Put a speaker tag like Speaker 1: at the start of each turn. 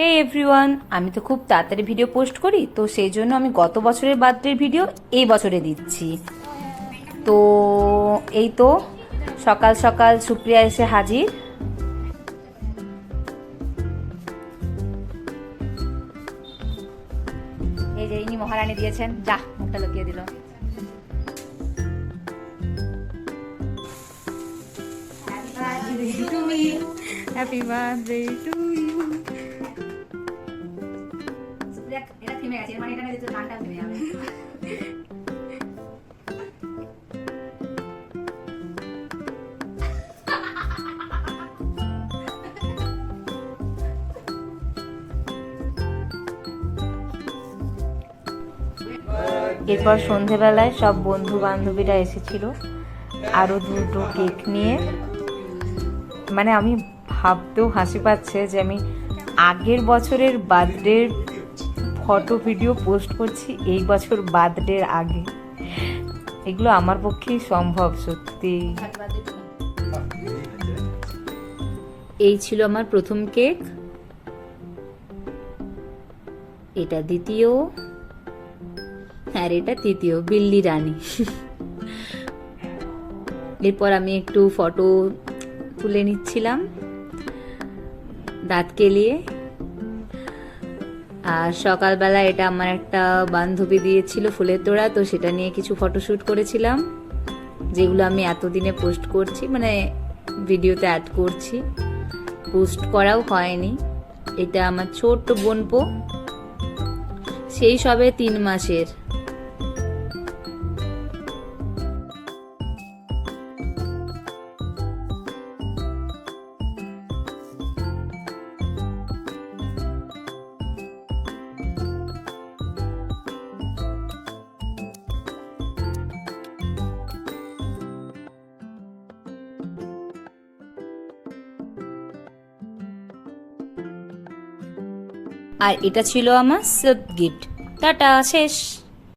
Speaker 1: হে everyone আমি তো খুব তাড়াতাড়ি ভিডিও পোস্ট করি তো সেই জন্য আমি গত বছরের বার্থডের ভিডিও এই বছরে দিচ্ছি। তো এই তো সকাল সকাল সুপ্রিয়া এসে হাজির। এই যে ইনি মহারানী দিয়েছেন যা মুখটা লুকিয়ে দিল। হ্যাপি বার্থডে টু ইউ থেমে গেছে মানে এটা যাবে। এরপর সন্ধেবেলায় সব বন্ধু বান্ধবীরা এসেছিল আরও দুটো কেক নিয়ে। মানে আমি ভাবতেও হাসি পাচ্ছে যে আমি আগের বছরের বার্থডের ফটো ভিডিও পোস্ট করছি এই বছর বার্থডের আগে। এগুলো আমার পক্ষেই সম্ভব, সত্যি। এই ছিল আমার প্রথম কেক। এটা দ্বিতীয়। আর এটা তৃতীয়, বিল্লি রানী। এরপর আমি একটু ফটো তুলে নিচ্ছিলাম। দাঁত কেলিয়ে। আর সকালবেলা এটা আমার একটা বান্ধবী দিয়েছিল ফুলের তোড়া, তো সেটা নিয়ে কিছু ফটোশ্যুট করেছিলাম, যেগুলো আমি এতদিনে পোস্ট করছি মানে ভিডিওতে অ্যাড করছি। পোস্ট করাও হয়নি। এটা আমার ছোট্ট বোনপো সেই সবে তিন মাসের। আর এটা ছিল আমার গিফট টাটা শেষ।